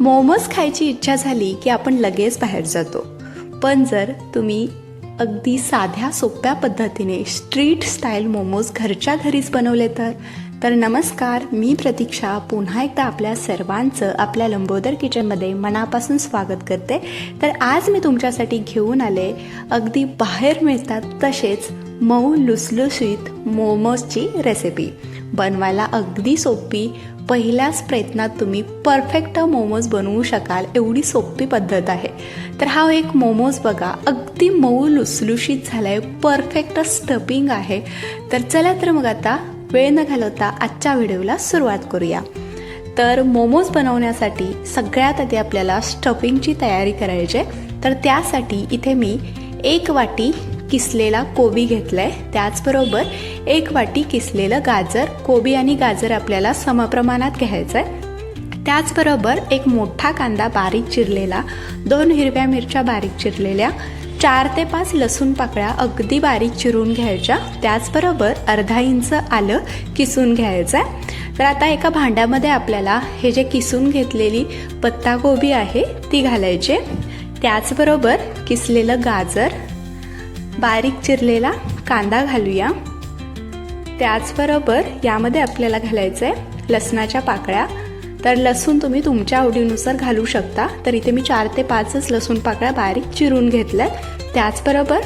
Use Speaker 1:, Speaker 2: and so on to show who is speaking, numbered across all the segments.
Speaker 1: मोमोज खायची इच्छा झाली की आपण लगेच बाहेर जातो. पण जर तुम्ही अगदी साध्या सोप्या पद्धतीने स्ट्रीट स्टाईल मोमोज घरच्या घरीच बनवले तर तर नमस्कार मी प्रतीक्षा. पुन्हा एकदा आपल्या सर्वांचं आपल्या लंबोदर किचनमध्ये मनापासून स्वागत करते. तर आज मी तुमच्यासाठी घेऊन आले अगदी बाहेर मिळतात तसेच मऊ लुसलुशीत मोमोजची रेसिपी बनवायला अगदी सोपी. पहिल्याच प्रयत्नात तुम्ही परफेक्ट मोमोज बनवू शकाल. एवढी सोपी पद्धत आहे. तर हा एक मोमोज बघा. अगदी मऊ लुसलुशीत झाला आहे परफेक्ट स्टफिंग आहे. तर चला तर मग आता वेळ न घालवता आजच्या व्हिडिओला सुरुवात करूया. तर मोमोज बनवण्यासाठी सगळ्यात आधी आपल्याला स्टफिंगची तयारी करायची आहे तर त्यासाठी इथे मी एक वाटी किसलेला कोबी घेतला आहे त्याचबरोबर एक वाटी किसलेलं गाजर कोबी आणि गाजर आपल्याला समप्रमाणात घ्यायचं आहे त्याचबरोबर एक मोठा कांदा बारीक चिरलेला दोन हिरव्या मिरच्या बारीक चिरलेल्या चार ते पाच लसूण पाकळ्या अगदी बारीक चिरून घ्यायच्या. त्याचबरोबर अर्धा इंच आलं किसून घ्यायचं आहे तर आता एका भांड्यामध्ये आपल्याला हे जे किसून घेतलेली पत्ताकोबी आहे ती घालायची. त्याचबरोबर किसलेलं गाजर बारीक चिरलेला कांदा घालूया. त्याचबरोबर यामध्ये आपल्याला घालायचं आहे लसणाच्या पाकळ्या. तर लसूण तुम्ही तुमच्या आवडीनुसार घालू शकता. तर इथे मी चार ते पाचच लसूण पाकळ्या बारीक चिरून घेतल्यात. त्याचबरोबर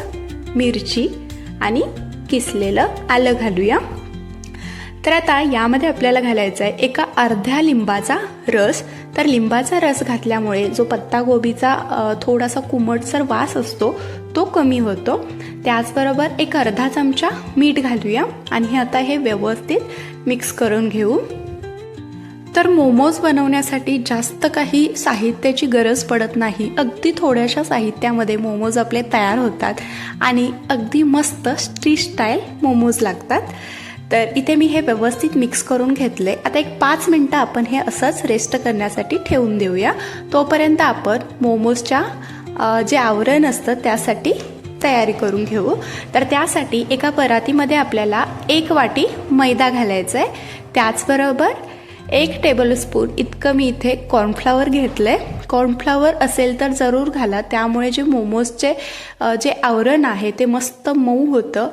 Speaker 1: मिरची आणि किसलेलं आलं घालूया. तर आता यामध्ये आपल्याला घालायचं आहे एका अर्ध्या लिंबाचा रस. तर लिंबाचा रस घातल्यामुळे जो पत्तागोबीचा थोडासा कुमटसर वास असतो तो कमी होतो. त्याचबरोबर एक अर्धा चमचा मीठ घालूया. आणि हे आता हे व्यवस्थित मिक्स करून घेऊ. तर मोमोज बनवण्यासाठी जास्त काही साहित्याची गरज पडत नाही. अगदी थोड्याशा साहित्यामध्ये मोमोज आपले तयार होतात. आणि अगदी मस्त स्ट्री स्टाईल मोमोज लागतात. तर इथे मी हे व्यवस्थित मिक्स करून घेतले. आता एक पाच मिनटं आपण हे असंच रेस्ट करण्यासाठी ठेवून देऊया. तोपर्यंत आपण मोमोजच्या जे आवरण असतं त्यासाठी तयारी करून घेऊ. तर त्यासाठी एका परातीमध्ये आपल्याला एक वाटी मैदा घालायचा आहे. त्याचबरोबर एक टेबलस्पून इतकं मी इथे कॉर्नफ्लावर घेतलं आहे कॉर्नफ्लावर असेल तर जरूर घाला. त्यामुळे जे मोमोजचे जे आवरण आहे ते मस्त मऊ होतं.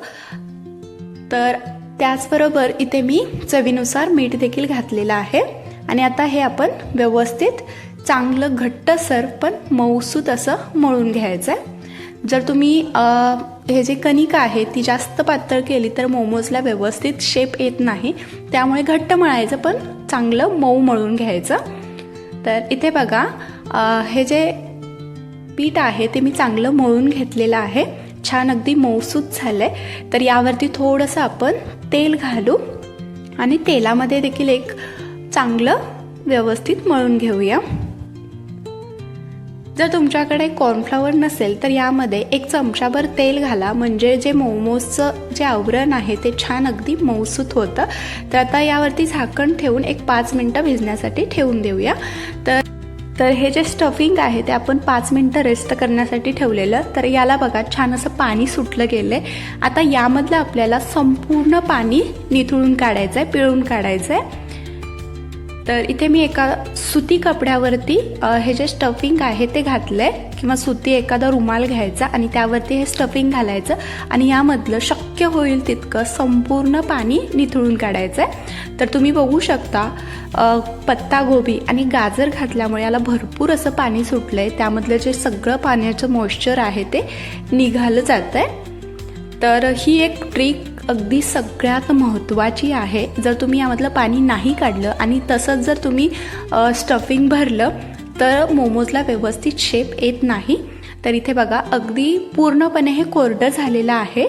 Speaker 1: तर त्याचबरोबर इथे मी चवीनुसार मीठ देखील घातलेलं आहे. आणि आता हे आपण व्यवस्थित चांगलं घट्टसर पण मऊसूत असं मळून घ्यायचं आहे जर तुम्ही हे जे कणिका आहे ती जास्त पातळ केली तर मोमोजला व्यवस्थित शेप येत नाही. त्यामुळे घट्ट मळायचं पण चांगलं मऊ मळून घ्यायचं. तर इथे बघा हे जे पीठ आहे ते मी चांगलं मळून घेतलेलं आहे. छान अगदी मऊसूत झालं आहे तर यावरती थोडंसं आपण तेल घालू. आणि तेलामध्ये देखील एक चांगलं व्यवस्थित मळून घेऊया. जर तुमच्याकडे कॉर्नफ्लॉवर नसेल तर यामध्ये एक चमचाभर तेल घाला. म्हणजे जे मोमोजचं जे आवरण आहे ते छान अगदी मऊसूत होतं. तर आता यावरती झाकण ठेवून एक पाच मिनटं भिजण्यासाठी ठेवून देऊया. तर तर हे जे स्टफिंग आहे ते आपण पाच मिनटं रेस्ट करण्यासाठी ठेवलेलं. तर याला बघा छान असं पाणी सुटलं गेलं आहे आता यामधलं आपल्याला संपूर्ण पाणी निथळून काढायचं आहे पिळून काढायचं आहे तर इथे मी एका सुती कपड्यावरती हे जे स्टफिंग आहे ते घातलं आहे किंवा सुती एखादा रुमाल घ्यायचा आणि त्यावरती हे स्टफिंग घालायचं आणि यामधलं शक्य होईल तितकं संपूर्ण पाणी निथळून काढायचं आहे तर तुम्ही बघू शकता पत्तागोबी आणि गाजर घातल्यामुळे याला भरपूर असं पाणी सुटलं आहे त्यामधलं जे सगळं पाण्याचं मॉइश्चर आहे ते निघालं जातं आहे तर ही एक ट्रिक अगदी सगळ्यात महत्त्वाची आहे जर तुम्ही यामधलं पाणी नाही काढलं आणि तसंच जर तुम्ही स्टफिंग भरलं तर मोमोजला व्यवस्थित शेप येत नाही. तर इथे बघा अगदी पूर्णपणे हे कोरडं झालेलं आहे.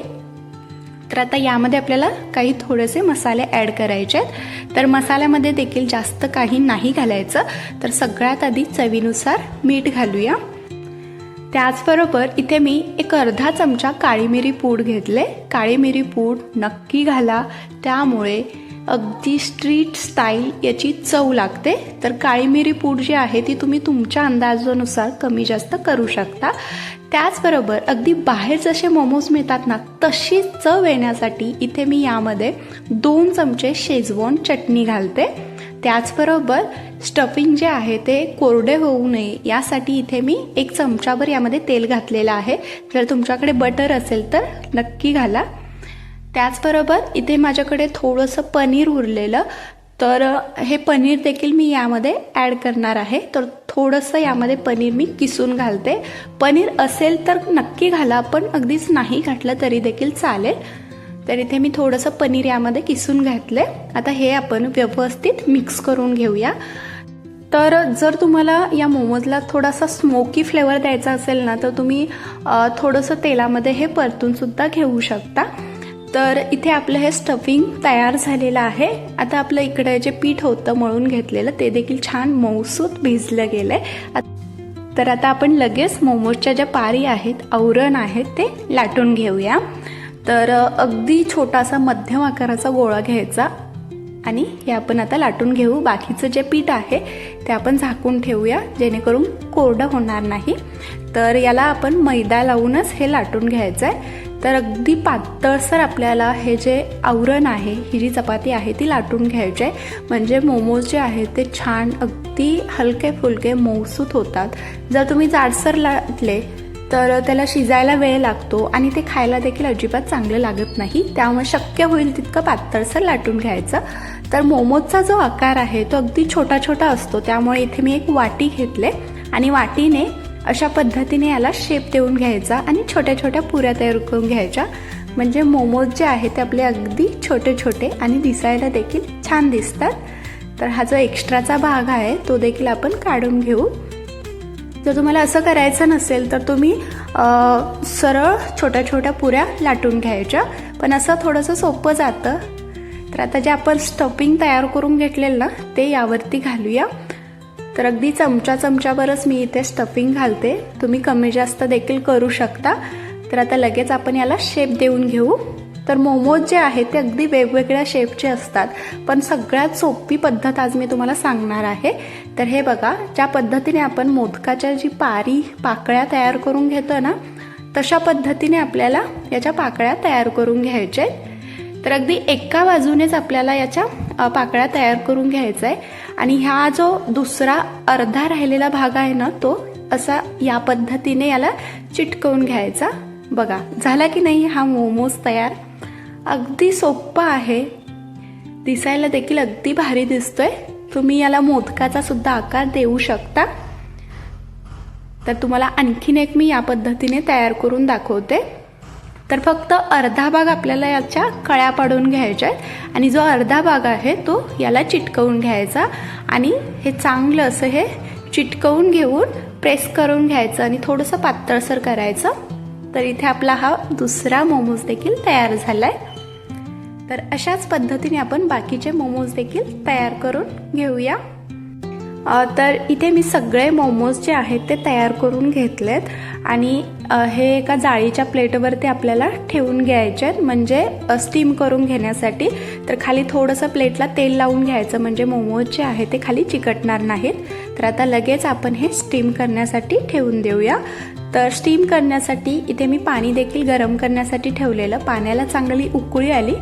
Speaker 1: तर आता यामध्ये आपल्याला काही थोडेसे मसाले ॲड करायचे आहेत. तर मसाल्यामध्ये देखील जास्त काही नाही घालायचं. तर सगळ्यात आधी चवीनुसार मीठ घालूया. त्याचबरोबर इथे मी एक अर्धा चमचा काळी मिरी पूड घेतले. काळी मिरी पूड नक्की घाला. त्यामुळे अगदी स्ट्रीट स्टाईल याची चव लागते. तर काळी मिरी पूड जी आहे ती तुम्ही तुमच्या अंदाजानुसार कमी जास्त करू शकता. त्याचबरोबर अगदी बाहेर जसे मोमोज मिळतात ना तशी चव येण्यासाठी इथे मी यामध्ये दोन चमचे शेजवॉन चटणी घालते. त्याचबरोबर स्टफिंग जे आहे ते कोरडे होऊ नये. यासाठी इथे मी एक चमचाभर यामध्ये तेल घातलेलं आहे. जर तुमच्याकडे बटर असेल तर नक्की घाला. त्याचबरोबर इथे माझ्याकडे थोडंसं पनीर उरलेलं. तर हे पनीर देखील मी यामध्ये ॲड करणार आहे. तर थोडंसं यामध्ये पनीर मी किसून घालते. पनीर असेल तर नक्की घाला पण अगदीच नाही घातलं तरी देखील चालेल. तर इथे मी थोडंसं पनीर यामध्ये किसून घातले आता हे आपण व्यवस्थित मिक्स करून घेऊया. तर जर तुम्हाला या मोमोजला थोडासा स्मोकी फ्लेवर द्यायचा असेल ना तर तुम्ही थोडंसं तेलामध्ये हे परतूनसुद्धा घेऊ शकता. तर इथे आपलं हे स्टफिंग तयार झालेलं आहे. आता आपलं इकडे जे पीठ होतं मळून घेतलेलं ते देखील छान मऊसूत भिजलं गेलंय. आहे तर आता आपण लगेच मोमोजच्या ज्या पारी आहेत आवरण आहेत ते लाटून घेऊया. तर अगदी छोटासा मध्यम आकाराचा गोळा घ्यायचा. आणि हे आपण आता लाटून घेऊ. बाकीचं जे पीठ आहे ते आपण झाकून ठेवूया जेणेकरून कोरडं होणार नाही. तर याला आपण मैदा लावूनच हे लाटून घ्यायचं आहे तर अगदी पातळसर आपल्याला हे जे आवरण आहे ही जी चपाती आहे ती लाटून घ्यायची आहे म्हणजे मोमोज जे आहेत ते छान अगदी हलके फुलके मऊसूत होतात. जर तुम्ही जाडसर लाटले तर त्याला शिजायला वेळ लागतो आणि ते खायला देखील अजिबात चांगलं लागत नाही. त्यामुळे शक्य होईल तितकं पातळसर लाटून घ्यायचं. तर मोमोजचा जो आकार आहे तो अगदी छोटा छोटा असतो. त्यामुळे इथे मी एक वाटी घेतले आणि वाटीने अशा पद्धतीने याला शेप देऊन घ्यायचा आणि छोट्या छोट्या पुऱ्या तयार करून घ्यायच्या. म्हणजे मोमोज जे आहे ते आपले अगदी छोटे छोटे आणि दिसायला देखील छान दिसतात. तर हा जो एक्स्ट्राचा भाग आहे तो देखील आपण काढून घेऊ. जर तुम्हाला असं करायचं नसेल तर तुम्ही सरळ छोट्या छोट्या पुऱ्या लाटून घ्यायच्या. पण असं थोडंसं सोपं जातं. तर आता जे आपण स्टफिंग तयार करून घेतलेलं ना ते यावरती घालूया. तर अगदी चमचा चमच्यावरच मी इथे स्टफिंग घालते. तुम्ही कमी जास्त देखील करू शकता. तर आता लगेच आपण याला शेप देऊन घेऊ. तर मोमोज जे आहेत ते अगदी वेगवेगळ्या शेपचे असतात. पण सगळ्यात सोपी पद्धत आज मी तुम्हाला सांगणार आहे. तर हे बघा ज्या पद्धतीने आपण मोदकाच्या जी पारी पाकळ्या तयार करून घेतो ना तशा पद्धतीने आपल्याला याच्या पाकळ्या तयार करून घ्यायच्या आहेत तर अगदी एका बाजूनेच आपल्याला याच्या पाकळ्या तयार करून घ्यायचा आहे आणि हा जो दुसरा अर्धा राहिलेला भाग आहे ना तो असा या पद्धतीने याला चिटकवून घ्यायचा. बघा झाला की नाही हा मोमोज तयार? अगदी सोप्पा आहे. दिसायला देखील अगदी भारी दिसतोय. तुम्ही याला मोदकाचा सुद्धा आकार देऊ शकता. तर तुम्हाला आणखीन एक मी या पद्धतीने तयार करून दाखवते. तर फक्त अर्धा भाग आपल्याला याच्या कळ्या पाडून घ्यायच्या आहेत. आणि जो अर्धा भाग आहे तो याला चिटकवून घ्यायचा. आणि हे चांगलं असं हे चिटकवून घेऊन प्रेस करून घ्यायचं आणि थोडंसं पातळसर करायचं. तर इथे आपला हा दुसरा मोमोज देखील तयार झाला आहे तर अशाच पद्धतीने आपण बाकीचे मोमोज देखील तयार करून घेऊया. तर इथे मी सगळे मोमोज जे आहेत ते तयार करून घेतलेत आणि हे एका जाळीच्या प्लेटवरती आपल्याला ठेवून घ्यायचे आहेत. म्हणजे स्टीम करून घेण्यासाठी. तर खाली थोडंसं प्लेटला तेल लावून घ्यायचं. म्हणजे मोमोज जे आहे ते खाली चिकटणार नाहीत. तर आता लगेच आपण हे स्टीम करण्यासाठी ठेवून देऊया. तर स्टीम करण्यासाठी इथे मी पाणी देखील गरम करण्यासाठी ठेवलेलं. पाण्याला चांगली उकळी आली.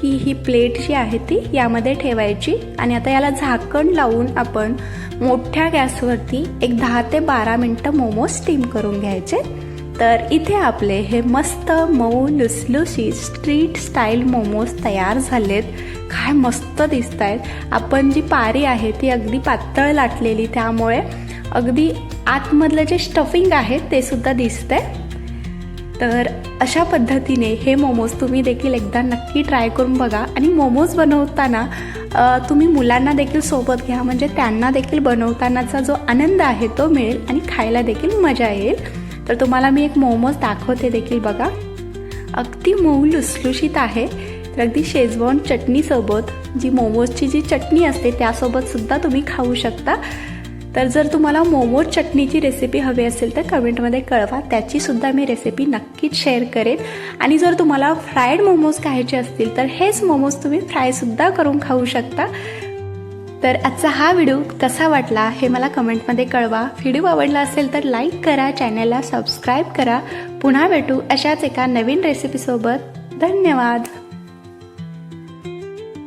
Speaker 1: की ही प्लेट जी आहे ती यामध्ये ठेवायची आणि आता याला झाकण लावून आपण मोठ्या गॅसवरती एक दहा ते बारा मिनटं मोमो स्टीम करून घ्यायचे. तर इथे आपले हे मस्त मऊ लुसलुशी स्ट्रीट स्टाईल मोमोज तयार झालेत. काय मस्त दिसत आहेत आपण जी पारी आहे ती अगदी पातळ लाटलेली त्यामुळे अगदी आतमधलं जे स्टफिंग आहे ते सुद्धा दिसतंय. तर अशा पद्धतीने हे मोमोज तुम्ही देखील एकदा नक्की ट्राय करून बघा. आणि मोमोज बनवताना तुम्ही मुलांना देखील सोबत घ्या. म्हणजे त्यांना देखील बनवतानाचा जो आनंद आहे तो मिळेल आणि खायला देखील मजा येईल. तर तुम्हाला मी एक मोमोज दाखवते देखील बघा. अगदी मऊ लुसलुशीत आहे. तर अगदी शेजवान चटणीसोबत जी मोमोजची जी चटणी असते त्यासोबत सुद्धा तुम्ही खाऊ शकता. तर जर तुम्हाला मोमो चटणीची रेसिपी हवी असेल तर कमेंटमध्ये कळवा. त्याचीसुद्धा मी रेसिपी नक्कीच शेअर करेन. आणि जर तुम्हाला फ्राईड मोमोज खायचे असतील तर हेच मोमोज तुम्ही फ्रायसुद्धा करून खाऊ शकता. तर आजचा हा व्हिडिओ कसा वाटला हे मला कमेंटमध्ये कळवा. व्हिडिओ आवडला असेल तर लाईक करा चॅनलला सबस्क्राईब करा. पुन्हा भेटू अशाच एका नवीन रेसिपीसोबत धन्यवाद.